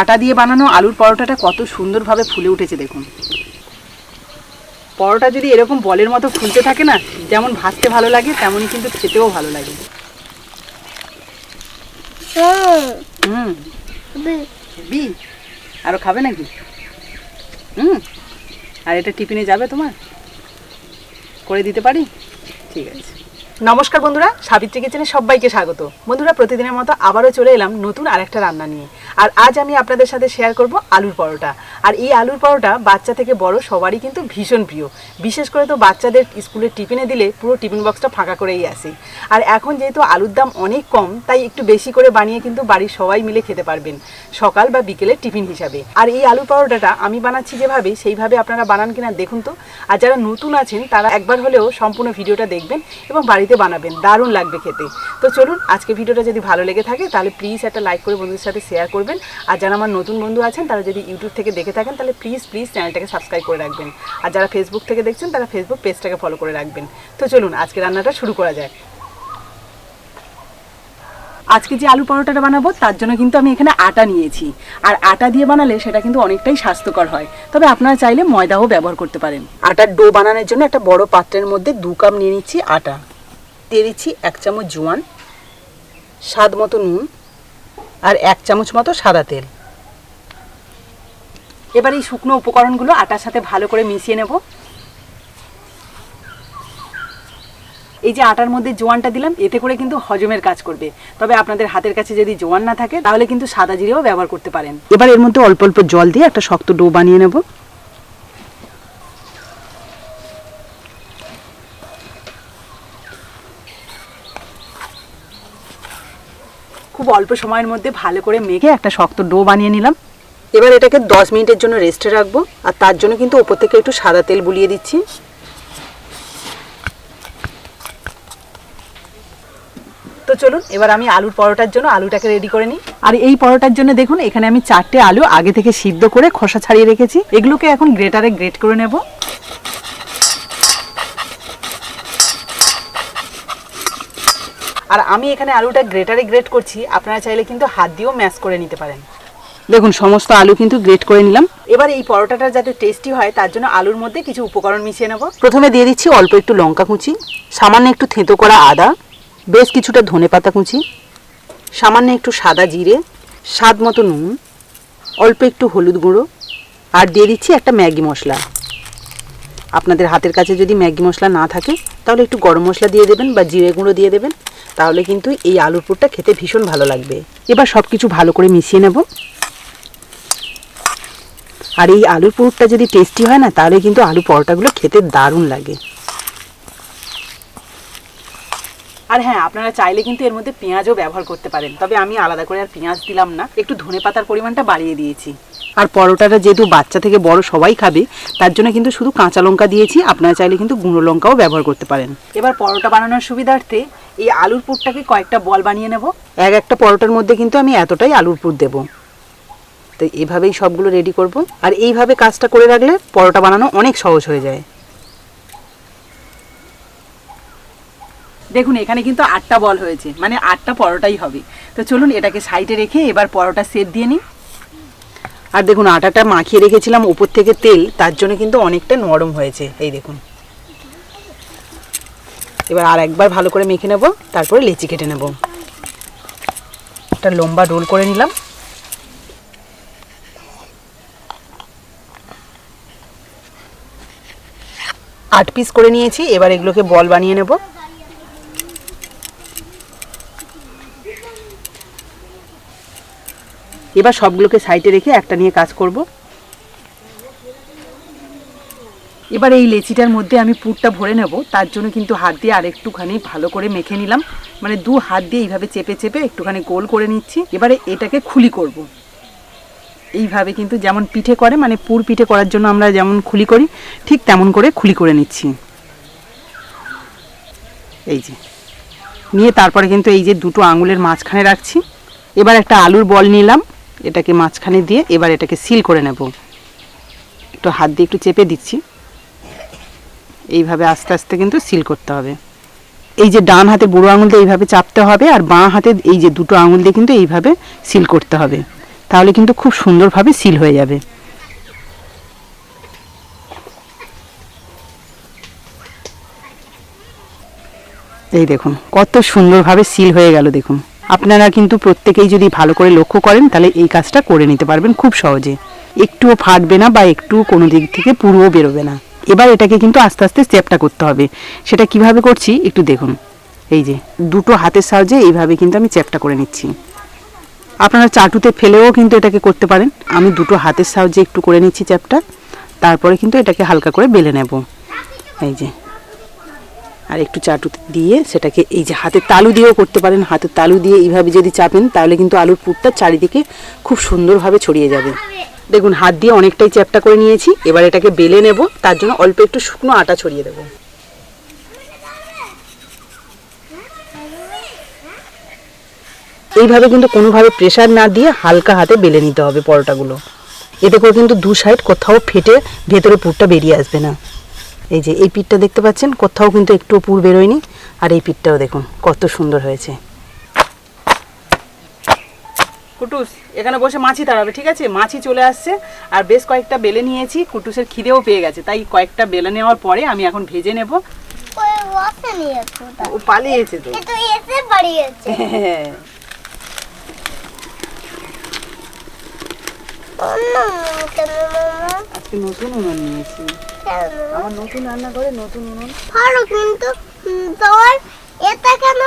আটা দিয়ে বানানো আলুর পরোটাটা কত সুন্দরভাবে ফুলে উঠেছে দেখুন। পরোটা যদি এরকম বলের মতো ফুলতে থাকে না, যেমন ভাজতে ভালো লাগে, তেমনই কিন্তু খেতেও ভালো লাগে। বি। আরও খাবে নাকি? হুম। আর এটা টিফিনে যাবে তোমার? করে দিতে পারি? ঠিক আছে। নমস্কার বন্ধুরা, সাবিত্রী কিচেনে সবাইকে স্বাগত। বন্ধুরা, প্রতিদিনের মতো আবারও চলে এলাম নতুন আরেকটা রান্না নিয়ে। আর আজ আমি আপনাদের সাথে শেয়ার করব আলুর পরোটা। আর এই আলুর পরোটা বাচ্চা থেকে বড়, সবারই কিন্তু ভীষণ প্রিয়। বিশেষ করে তো বাচ্চাদের স্কুলের টিফিনে দিলে পুরো টিফিন বক্সটা ফাঁকা করেই আসে। আর এখন যেহেতু আলুর দাম অনেক কম, তাই একটু বেশি করে বানিয়ে কিন্তু বাড়ির সবাই মিলে খেতে পারবেন, সকাল বা বিকেলের টিফিন হিসাবে। আর এই আলুর পরোটাটা আমি বানাচ্ছি যেভাবে, সেইভাবে আপনারা বানান কিনা দেখুন তো। আর যারা নতুন আছেন, তারা একবার হলেও সম্পূর্ণ ভিডিওটা দেখবেন এবং বাড়িতে বানাবেন, দারুণ লাগবে খেতে। তো চলুন আজকে ভিডিওটা যদি ভালো লেগে থাকে, তাহলে প্লিজ একটা লাইক করে বন্ধুদের সাথে শেয়ার করবেন। আর যারা আমার নতুন বন্ধু আছেন, তারা যদি ইউটিউব থেকে দেখে থাকেন, তাহলে প্লিজ প্লিজ চ্যানেলটাকে সাবস্ক্রাইব করে রাখবেন। আর যারা ফেসবুক থেকে দেখছেন, তারা ফেসবুক পেজটাকে ফলো করে রাখবেন। তো চলুন, আজকে রান্নাটা শুরু করা যায়। আজকে যে আলু পরোটাটা বানাবো, তার জন্য কিন্তু আমি এখানে আটা নিয়েছি। আর আটা দিয়ে বানালে সেটা কিন্তু অনেকটাই স্বাস্থ্যকর হয়। তবে আপনারা চাইলে ময়দাও ব্যবহার করতে পারেন। আটার ডো বানানোর জন্য একটা বড় পাত্রের মধ্যে দু কাপ নিয়ে নিচ্ছি আটা। দিয়ে দিচ্ছি এক চামচ জোয়ান, স্বাদ মতো নুন আর এক চামচ মতো সাদা তেল। এবার এই শুকনো উপকরণগুলো আটার সাথে ভালো করে মিশিয়ে নেব। এই যে আটার মধ্যে জোয়ানটা দিলাম, এতে করে কিন্তু হজমের কাজ করবে। তবে আপনাদের হাতের কাছে যদি জোয়ান না থাকে, তাহলে কিন্তু সাদা জিরেও ব্যবহার করতে পারেন। এবার এর মধ্যে অল্প অল্প জল দিয়ে একটা শক্ত ডো বানিয়ে নেব। খুব অল্প সময়ের মধ্যে ভালো করে মেখে একটা শক্ত ডো বানিয়ে নিলাম। এবার এটাকে দশ মিনিটের জন্য রেস্টে রাখব আর তার জন্য কিন্তু ওপর থেকে একটু সাদা তেল বুলিয়ে দিচ্ছি। তো চলুন এবার আমি আলুর পরোটার জন্য আলুটাকে রেডি করে নিই। আর এই পরোটার জন্য দেখুন এখানে আমি চারটে আলু আগে থেকে সিদ্ধ করে খোসা ছাড়িয়ে রেখেছি। এগুলোকে এখন গ্রেটারে গ্রেট করে নেব। আর আমি এখানে আলুটা গ্রেটারে গ্রেট করছি আপনারা চাইলে কিন্তু হাত দিয়েও ম্যাশ করে নিতে পারেন। দেখুন সমস্ত আলু কিন্তু গ্রেট করে নিলাম। এবার এই পরোটাটা যাতে টেস্টি হয় তার জন্য আলুর মধ্যে কিছু উপকরণ মিশিয়ে নেব। প্রথমে দিয়ে দিচ্ছি অল্প একটু লঙ্কা কুচি সামান্য একটু থেঁতো করা আদা বেশ কিছুটা ধনে পাতা কুচি সামান্য একটু সাদা জিরে স্বাদ মতো নুন অল্প একটু হলুদ গুঁড়ো আর দিয়ে দিচ্ছি একটা ম্যাগি মশলা। আপনাদের হাতের কাছে যদি ম্যাগি মশলা না থাকে তাহলে একটু গরম মশলা দিয়ে দেবেন বা জিরে গুঁড়ো দিয়ে দেবেন। তাহলে কিন্তু এই আলুর পুরটা খেতে ভীষণ ভালো লাগবে। এবার সব কিছু ভালো করে মিশিয়ে নেব। আর এই আলুর পুরটা যদি টেস্টি হয় না, তাহলে কিন্তু আলু পরোটাগুলো খেতে দারুণ লাগে। আর হ্যাঁ আপনারা চাইলে কিন্তু এর মধ্যে পেঁয়াজও ব্যবহার করতে পারেন। তবে আমি আলাদা করে আর পেঁয়াজ দিলাম না। একটু ধনে পাতার পরিমাণটা বাড়িয়ে দিয়েছি। আর পরোটাটা যেহেতু বাচ্চা থেকে বড়, সবাই খাবে, তার জন্য কিন্তু শুধু কাঁচা লঙ্কা দিয়েছি। আপনারা চাইলে কিন্তু গুঁড়ো লঙ্কাও ব্যবহার করতে পারেন। এবার পরোটা বানানোর সুবিধার্থে এই আলুর পুরটাকে কয়েকটা বল বানিয়ে নেব। এক একটা পরোটার মধ্যে কিন্তু আমি এতটাই আলুর পুর দেবো। তো এভাবেই সবগুলো রেডি করব। আর এইভাবে কাজটা করে রাখলে পরোটা বানানো অনেক সহজ হয়ে যায়। দেখুন এখানে কিন্তু আটটা বল হয়েছে। মানে আটটা পরোটাই হবে। তো চলুন এটাকে সাইডে রেখে এবার পরোটা সেট দিয়ে নিই। আর দেখুন আটাটা মাখিয়ে রেখেছিলাম উপর থেকে তেল। তার জন্য কিন্তু অনেকটা নরম হয়েছে। এই দেখুন। এবার আর একবার ভালো করে মেখে নেব, তারপরে লেচি কেটে নেব। একটা লম্বা রোল করে নিলাম। আট পিস করে নিয়েছি, এবার এগুলোকে বল বানিয়ে নেব। এবার সবগুলোকে সাইডে রেখে একটা নিয়ে কাজ করব। এবার এই লেচিটার মধ্যে আমি পুরটা ভরে নেব, তার জন্য কিন্তু হাত দিয়ে আর একটুখানি ভালো করে মেখে নিলাম। মানে দু হাত দিয়ে এইভাবে চেপে চেপে একটুখানি গোল করে নিচ্ছি। এবারে এটাকে খুলি করব। এইভাবে কিন্তু যেমন পিঠে করে মানে পুর পিঠে করার জন্য আমরা যেমন খুলি করি, ঠিক তেমন করে খুলি করে নিচ্ছি। এই যে। নিয়ে তারপরে কিন্তু এই যে দুটো আঙুলের মাঝখানে রাখছি। এবার একটা আলুর বল নিলাম, এটাকে মাঝখানে দিয়ে এবার এটাকে সিল করে নেব। একটু হাত দিয়ে একটু চেপে দিচ্ছি। এইভাবে আস্তে আস্তে কিন্তু সিল করতে হবে। এই যে ডান হাতে বুড়ো আঙুল দিয়ে এইভাবে চাপতে হবে আর বাঁ হাতে এই যে দুটো আঙুল দিয়ে কিন্তু এইভাবে সিল করতে হবে। তাহলে কিন্তু খুব সুন্দরভাবে সিল হয়ে যাবে। এই দেখুন, কত সুন্দরভাবে সিল হয়ে গেল দেখুন। আপনারা কিন্তু প্রত্যেকেই যদি ভালো করে লক্ষ্য করেন, তাহলে এই কাজটা করে নিতে পারবেন খুব সহজে। একটুও ফাটবে না বা একটু কোনো দিক থেকে পুরোও বেরোবে না। এবার এটাকে কিন্তু আস্তে আস্তে স্টেপটা করতে হবে। সেটা কীভাবে করছি একটু দেখুন। এই যে, দুটো হাতের সাহায্যে এইভাবে কিন্তু আমি চ্যাপটা করে নিচ্ছি। আপনারা চাটুতে ফেলেও কিন্তু এটাকে করতে পারেন। আমি দুটো হাতের সাহায্যে একটু করে নিচ্ছি চ্যাপটা তারপরে কিন্তু এটাকে হালকা করে বেলে নেব। এই যে, আর একটু চাটুতে দিয়ে সেটাকে এই যে হাতের তালু দিয়েও করতে পারেন। হাতের তালু দিয়ে এইভাবে যদি চাপেন, তাহলে কিন্তু আলুর পুরটা চারিদিকে খুব সুন্দরভাবে ছড়িয়ে যাবে। দেখুন, হাত দিয়ে অনেকটাই চ্যাপটা করে নিয়েছি। এবার এটাকে বেলে নেব। তার জন্য অল্প একটু শুকনো আটা ছড়িয়ে দেবো। এইভাবে কিন্তু কোনোভাবে প্রেশার না দিয়ে হালকা হাতে বেলে নিতে হবে পরোটাগুলো। এতে করে কিন্তু দু সাইড কোথাও ফেটে ভেতরে পুরটা বেরিয়ে আসবে না। এই যে, এই পিঠটা দেখতে পাচ্ছেন? কোথাও কিন্তু একটু পুর বেরোয়নি। আর এই পিঠটাও দেখুন, কত সুন্দর হয়েছে। কুটুস এখানে বসে মাছি তাড়াবে ঠিক আছে? মাছি চলে আসছে আর বেশ কয়েকটা বেলে নিয়েছি কুটুসের খিদেও পেয়ে গেছে। তাই কয়েকটা বেলে নেওয়ার পরে আমি এখন ভেজে নেব। ও পালিয়েছে তো। হ্যাঁ কেন মামা আজকে নতুন উনুন নিয়েছি। আমার নতুন রান্না করে নতুন উনুন। ভালো কিন্তু তোমার এটা কেন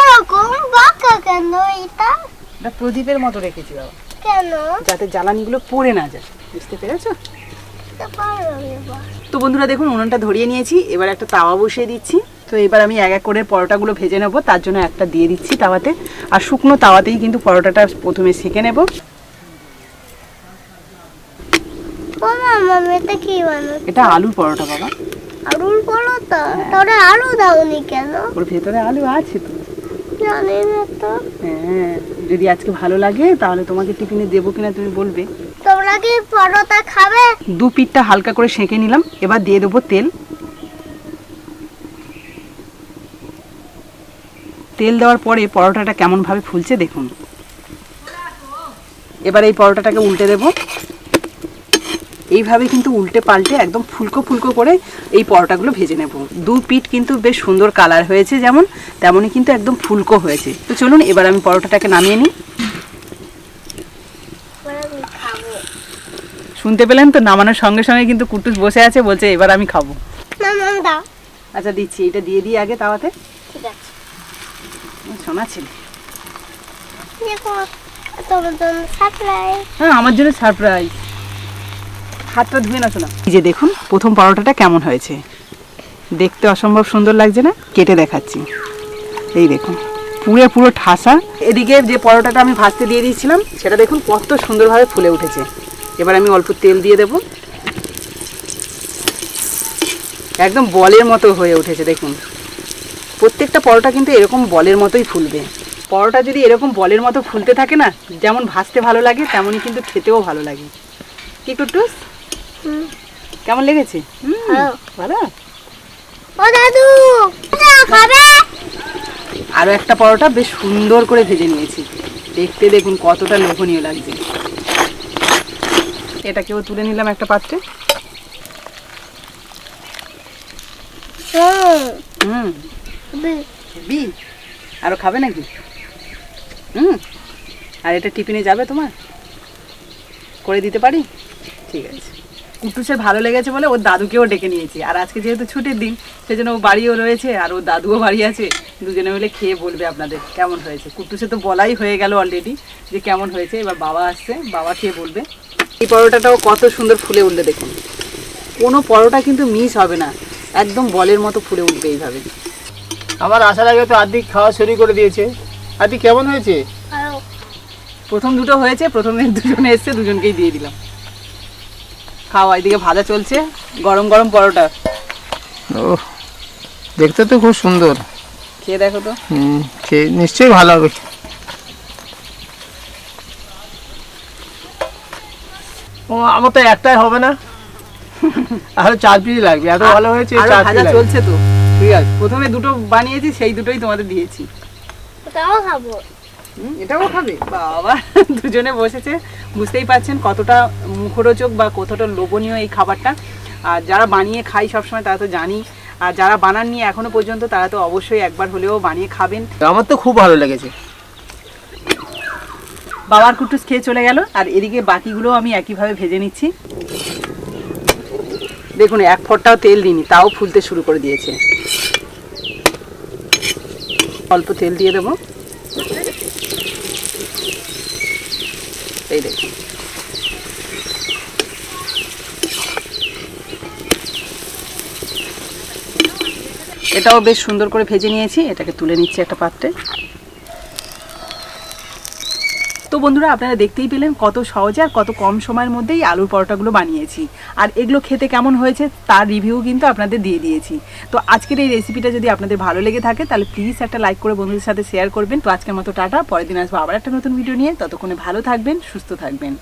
এরকম? বাঁকা কেন এটা? এটা প্রদীপের মতো রেখেছি বাবা। কেন? যাতে জ্বালানিগুলো পড়ে না যায়। বুঝতে পেরেছ? তো বন্ধুরা দেখুন উনুনটা ধরিয়ে নিয়েছি এবার একটা তাওয়া বসিয়ে দিচ্ছি। তো এবার আমি এক এক করে পরোটাগুলো ভেজে নেব তার জন্য একটা দিয়ে দিচ্ছি তাওয়াতে। আর শুকনো তাওয়াতেই কিন্তু পরোটাটা প্রথমে সেঁকে নেব। এটা কি বানাচ্ছ? এটা আলুর পরোটা বাবা। আলুর পরোটা? তাহলে আলু দাওনি কেন? ওর ভেতরে আলু আছে তো। জানি না তো। হ্যাঁ যদি আজকে ভালো লাগে তাহলে তোমাকে টিফিনে দেবো কিনা তুমি বলবে। তোমরা কি পরোটা খাবে? দু পিঠটা হালকা করে সেঁকে নিলাম এবার দিয়ে দেবো তেল। তেল দেওয়ার পরে পরোটাটা কেমনভাবে ফুলছে দেখুন। এবার এই পরোটাটাকে উল্টে দেব। এইভাবে কিন্তু উল্টে পাল্টে একদম ফুলকো ফুলকো করে এই পরোটাগুলো ভেজে নেব। দু পিঠ কিন্তু বেশ সুন্দর কালার হয়েছে যেমন তেমনই কিন্তু একদম ফুলকো হয়েছে। তো চলুন এবার আমি পরোটাটাকে নামিয়ে নিই। শুনতে পেলেন তো? নামানোর সঙ্গে সঙ্গে কিন্তু কুটুস বসে আছে বলছে এবার আমি খাব। আচ্ছা দিচ্ছি। এটা দিয়ে দিই আগে তাওয়াতে। শোনা ছিল। হ্যাঁ আমার জন্য সারপ্রাইজ হাতটা ধুয়ে না শোনা। এই যে দেখুন, প্রথম পরোটাটা কেমন হয়েছে। দেখতে অসম্ভব সুন্দর লাগছে না? কেটে দেখাচ্ছি। এই দেখুন, পুরো পুরো ঠাসা। এদিকে যে পরোটাটা আমি ভাজতে দিয়ে দিয়েছিলাম, সেটা দেখুন কত সুন্দরভাবে ফুলে উঠেছে। এবার আমি অল্প তেল দিয়ে দেব। একদম বলের মতো হয়ে উঠেছে, দেখুন। প্রত্যেকটা পরোটা কিন্তু এরকম বলের মতোই ফুলবে। পরোটা যদি এরকম বলের মতো ফুলতে থাকে না, যেমন ভাজতে ভালো লাগে, তেমনই কিন্তু খেতেও ভালো লাগে। কি হুম কেমন লেগেছে? ভালো। ও দাদু খাবে? আরও একটা পরোটা বেশ সুন্দর করে ভেজে নিয়েছি। দেখতে দেখুন কতটা লোভনীয় লাগছে। এটাকেও তুলে নিলাম একটা পাত্রে। হুম। বি- আরও খাবে নাকি? হুম। আর এটা টিফিনে যাবে তোমার? করে দিতে পারি? ঠিক আছে। কুটুসের ভালো লেগেছে বলে ওর দাদুকেও ডেকে নিয়েছি। আর আজকে যেহেতু ছুটির দিন সেজন্য ও বাড়িও রয়েছে আর ওর দাদুও বাড়ি আছে। দুজনে মিলে খেয়ে বলবে আপনাদের কেমন হয়েছে। কুটুসে তো বলাই হয়ে গেল অলরেডি যে কেমন হয়েছে। এবার বাবা আসছে বাবা খেয়ে বলবে। এই পরোটাটাও কত সুন্দর ফুলে উঠলে দেখুন। কোনো পরোটা কিন্তু মিস হবে না। একদম বলের মতো ফুলে উঠবে এইভাবে। আমার আসার আগে তো আর্ধেক খাওয়া শুরু করে দিয়েছে। আর্ধেক কেমন হয়েছে? প্রথম দুটো হয়েছে প্রথমে দুজনে এসছে দুজনকেই দিয়ে দিলাম। খাওয়া এদিকে ভাজা চলছে গরম গরম পরোটা। ও দেখতে তো খুব সুন্দর। খেয়ে দেখো তো। হুম খেয়ে নিশ্চয়ই ভালো হবে। ও আমার তো একটাই হবে না। আরও চার পিস লাগবে এত ভালো হয়েছে আরও চার ভাজা পিস চলছে তো। ঠিক আছে প্রথমে দুটো বানিয়েছি সেই দুটোই তোমাদের দিয়েছি। ওটাও খাব। এটাও খাবে বাবা দুজনে বসেছে বুঝতেই পারছেন কতটা মুখরোচক বা কতটা লোভনীয় এই খাবারটা। আর যারা বানিয়ে খাই সবসময় তারা তো জানি আর যারা বানাননি এখনও পর্যন্ত তারা তো অবশ্যই একবার হলেও বানিয়ে খাবেন। আমার তো খুব ভালো লেগেছে। বাবার কুটুস খেয়ে চলে গেল আর এদিকে বাকিগুলো আমি একইভাবে ভেজে নিচ্ছি। দেখুন এক ফোঁটাও তেল দিইনি তাও ফুলতে শুরু করে দিয়েছে। অল্প তেল দিয়ে দেবো। এই দেখুন এটাও বেশ সুন্দর করে ভেজে নিয়েছি। এটাকে তুলে নিচ্ছি একটা পাত্রে। তো বন্ধুরা, আপনারা দেখতেই পেলেন কত সহজে আর কত কম সময়ের মধ্যেই আলুর পরোটাগুলো বানিয়েছি। আর এগুলো খেতে কেমন হয়েছে তার রিভিউ কিন্তু আপনাদের দিয়ে দিয়েছি। তো আজকের এই রেসিপিটা যদি আপনাদের ভালো লেগে থাকে, তাহলে প্লিজ একটা লাইক করে বন্ধুদের সাথে শেয়ার করবেন। তো আজকের মতো টাটা, পরের দিন আসব আবার একটা নতুন ভিডিও নিয়ে। ততক্ষণে ভালো থাকবেন, সুস্থ থাকবেন।